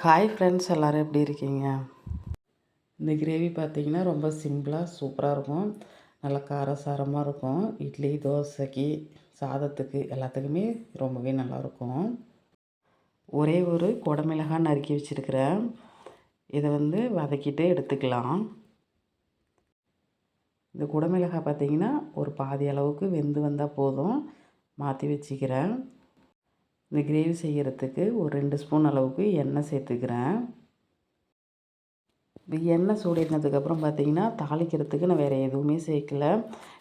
Hi friends எல்லோரும் எப்படி இருக்கீங்க? இந்த கிரேவி பார்த்தீங்கன்னா ரொம்ப சிம்பிளாக சூப்பராக இருக்கும். நல்லா காரசாரமாக இருக்கும். இட்லி தோசைக்கு சாதத்துக்கு எல்லாத்துக்குமே ரொம்பவே நல்லாயிருக்கும் ஒரே ஒரு குடமிளகாய் நறுக்கி வச்சுருக்கிறேன். இதை வந்து வதக்கிட்டு எடுத்துக்கலாம். இந்த குடமிளகாய் பார்த்தீங்கன்னா ஒரு பாதி அளவுக்கு வெந்து வந்தால் போதும். மாற்றி வச்சுக்கிறேன். இந்த கிரேவி செய்கிறதுக்கு ஒரு ரெண்டு ஸ்பூன் அளவுக்கு எண்ணெய் சேர்த்துக்கிறேன். இப்போ எண்ணெய் சூடினதுக்கப்புறம் பார்த்தீங்கன்னா தாளிக்கிறதுக்கு நான் வேறு எதுவுமே சேர்க்கல.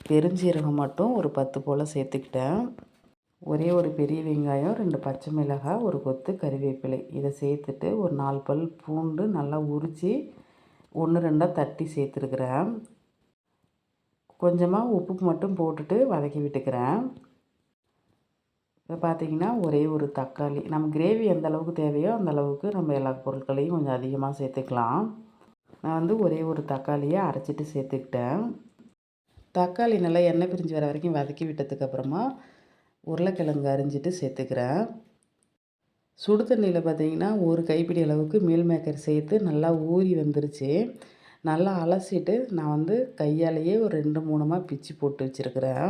பெருஞ்சீரகம் மட்டும் ஒரு பத்து போல் சேர்த்துக்கிட்டேன். ஒரே ஒரு பெரிய வெங்காயம் ரெண்டு பச்சை மிளகாய் ஒரு கொத்து கறிவேப்பிலை. இதை சேர்த்துட்டு ஒரு நாலு பல் பூண்டு நல்லா உரித்து ஒன்று ரெண்டாக தட்டி சேர்த்துருக்குறேன். கொஞ்சமாக உப்பு மட்டும் போட்டுட்டு வதக்கி விட்டுக்கிறேன். இப்போ பார்த்திங்கன்னா ஒரே ஒரு தக்காளி. நம்ம கிரேவி எந்த அளவுக்கு தேவையோ அந்த அளவுக்கு நம்ம எல்லா பொருட்களையும் கொஞ்சம் அதிகமாக சேர்த்துக்கலாம். நான் வந்து ஒரே ஒரு தக்காளியை அரைச்சிட்டு சேர்த்துக்கிட்டேன். தக்காளி நல்லா எண்ணெய் பிரிஞ்சு வர வரைக்கும் வதக்கி விட்டதுக்கப்புறமா உருளைக்கிழங்கு அரிஞ்சிட்டு சேர்த்துக்கிறேன். சுடு தண்ணியில் பார்த்தீங்கன்னா ஒரு கைப்பிடி அளவுக்கு மீல் மேக்கர் சேர்த்து நல்லா ஊறி வந்துருச்சு. நல்லா அலசிட்டு நான் வந்து கையாலேயே ஒரு ரெண்டு மூணுமாக பிச்சு போட்டு வச்சுருக்கிறேன்.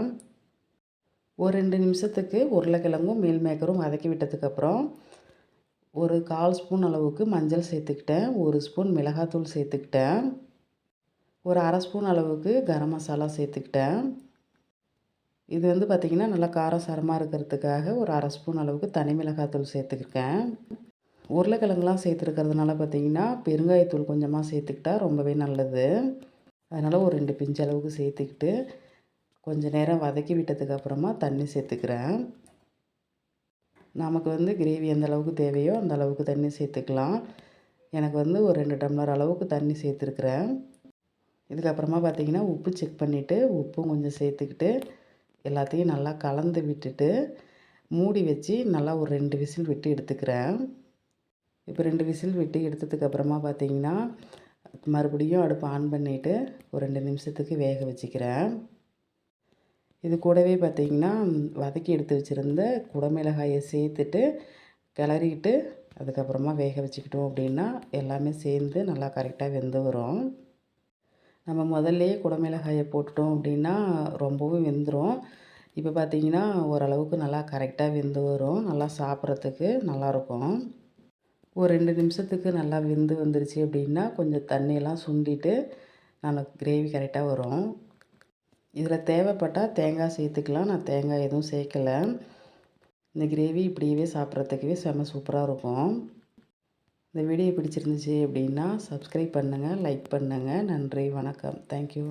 ஒரு ரெண்டு நிமிஷத்துக்கு உருளைக்கிழங்கும் மீல் மேக்கரும் வதக்கி விட்டதுக்கப்புறம் ஒரு கால் ஸ்பூன் அளவுக்கு மஞ்சள் சேர்த்துக்கிட்டேன். ஒரு ஸ்பூன் மிளகாத்தூள் சேர்த்துக்கிட்டேன். ஒரு அரை ஸ்பூன் அளவுக்கு கரம் மசாலா சேர்த்துக்கிட்டேன். இது வந்து பார்த்திங்கன்னா நல்லா காரசாரமாக இருக்கிறதுக்காக ஒரு அரை ஸ்பூன் அளவுக்கு தனி மிளகாத்தூள் சேர்த்துக்கிட்டேன். உருளைக்கிழங்குலாம் சேர்த்துருக்கிறதுனால பார்த்திங்கன்னா பெருங்காயத்தூள் கொஞ்சமாக சேர்த்துக்கிட்டா ரொம்பவே நல்லது. அதனால் ஒரு ரெண்டு பிஞ்சு அளவுக்கு சேர்த்துக்கிட்டு கொஞ்சம் நேரம் வதக்கி விட்டதுக்கப்புறமா தண்ணி சேர்த்துக்கிறேன். நமக்கு வந்து கிரேவி எந்த அளவுக்கு தேவையோ அந்த அளவுக்கு தண்ணி சேர்த்துக்கலாம். எனக்கு வந்து ஒரு ரெண்டு டம்ளர் அளவுக்கு தண்ணி சேர்த்துருக்குறேன். இதுக்கப்புறமா பார்த்திங்கன்னா உப்பு செக் பண்ணிவிட்டு உப்பும் கொஞ்சம் சேர்த்துக்கிட்டு எல்லாத்தையும் நல்லா கலந்து விட்டுட்டு மூடி வச்சு நல்லா ஒரு ரெண்டு விசில் விட்டு எடுத்துக்கிறேன். இப்போ ரெண்டு விசில் விட்டு எடுத்ததுக்கப்புறமா பார்த்திங்கன்னா மறுபடியும் அடுப்பு ஆன் பண்ணிவிட்டு ஒரு ரெண்டு நிமிஷத்துக்கு வேக வச்சுக்கிறேன். இது கூடவே பார்த்திங்கன்னா வதக்கி எடுத்து வச்சுருந்த குடமிளகாயை சேர்த்துட்டு கிளறிக்கிட்டு அதுக்கப்புறமா வேக வச்சுக்கிட்டோம் அப்படின்னா எல்லாமே சேர்ந்து நல்லா கரெக்டாக வெந்து வரும். நம்ம முதல்லையே குடமிளகாயை போட்டுட்டோம் அப்படின்னா ரொம்பவும் வெந்துடும் இப்போ பார்த்திங்கன்னா ஓரளவுக்கு நல்லா கரெக்டாக வெந்து வரும். நல்லா சாப்பிட்றதுக்கு நல்லாயிருக்கும். ஒரு ரெண்டு நிமிஷத்துக்கு நல்லா வெந்து வந்துருச்சு அப்படின்னா கொஞ்சம் தண்ணியெல்லாம் சுண்டிட்டு நல்லா கிரேவி கரெக்டாக வரும். இதில் தேவைப்பட்டால் தேங்காய் சேர்த்துக்கலாம். நான் தேங்காய் எதுவும் சேர்க்கலை. இந்த கிரேவி இப்படியே சாப்பிட்றதுக்கவே செம்ம சூப்பராக இருக்கும். இந்த வீடியோ பிடிச்சிருந்துச்சி அப்படின்னா சப்ஸ்கிரைப் பண்ணுங்கள் லைக் பண்ணுங்கள் நன்றி வணக்கம். தேங்க்யூ